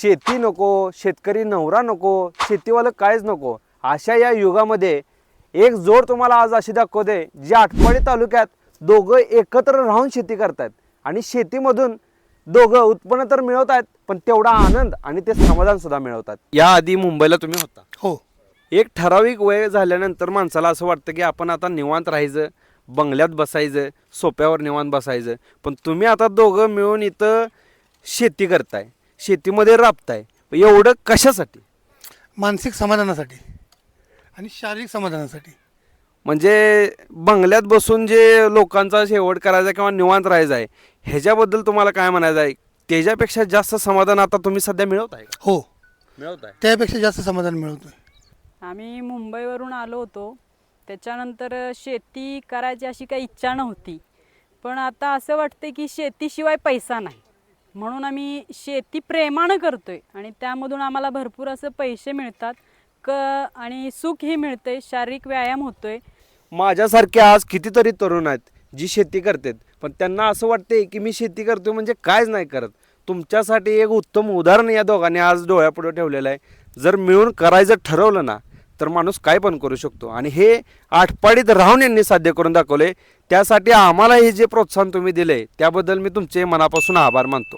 शेती नको शेतकरी नवरा नको शेतीवालं काहीच नको. अशा या युगामध्ये एक जोड तुम्हाला आज अशी दाखवते जे आटपाडी तालुक्यात दोघं एकत्र राहून शेती करतायत. आणि शेतीमधून दोघं उत्पन्न तर मिळवत आहेत पण तेवढा आनंद आणि ते समाधान सुद्धा मिळवतात. याआधी मुंबईला तुम्ही होता. हो. एक ठराविक वय झाल्यानंतर माणसाला असं वाटतं की आपण आता निवांत राहायचं बंगल्यात बसायचं सोप्यावर निवांत बसायचं. पण तुम्ही आता दोघं मिळून इथं शेती करताय. शेतीमध्ये राबताय. एवढं कशासाठी? मानसिक समाधानासाठी आणि शारीरिक समाधानासाठी. म्हणजे बंगल्यात बसून जे लोकांचा शेवट करायचा किंवा निवांत राहायचा आहे ह्याच्याबद्दल तुम्हाला काय म्हणायचं आहे? त्याच्यापेक्षा जास्त समाधान आता तुम्ही सध्या मिळवताय का? हो. मिळवताय. त्यापेक्षा जास्त समाधान मिळवतोय. आम्ही मुंबईवरून आलो होतो. त्याच्यानंतर शेती करायची अशी काही इच्छा नव्हती. पण आता असं वाटतं की शेतीशिवाय पैसा नाही. म्हणून आम्ही शेती प्रेमानं करतोय. आणि त्यामधून आम्हाला भरपूर असं पैसे मिळतात. क आणि सुखही मिळतंय. शारीरिक व्यायाम होतोय. माझ्यासारखे आज कितीतरी तरुण आहेत जी शेती करतात. पण त्यांना असं वाटते की मी शेती करतोय म्हणजे कायच नाही करत. तुमच्यासाठी एक उत्तम उदाहरण या दोघांनी आज डोळ्यापुढे ठेवलेलं आहे. जर मिळून करायचं ठरवलं ना तर माणूस काय पण करू शकतो. आणि हे आठपाडीत राहून यांनी साध्य करून दाखवले त्यासाठी आम्हाला हे जे प्रोत्साहन तुम्ही दिले त्याबद्दल मी तुमचे मनापासून आभार मानतो.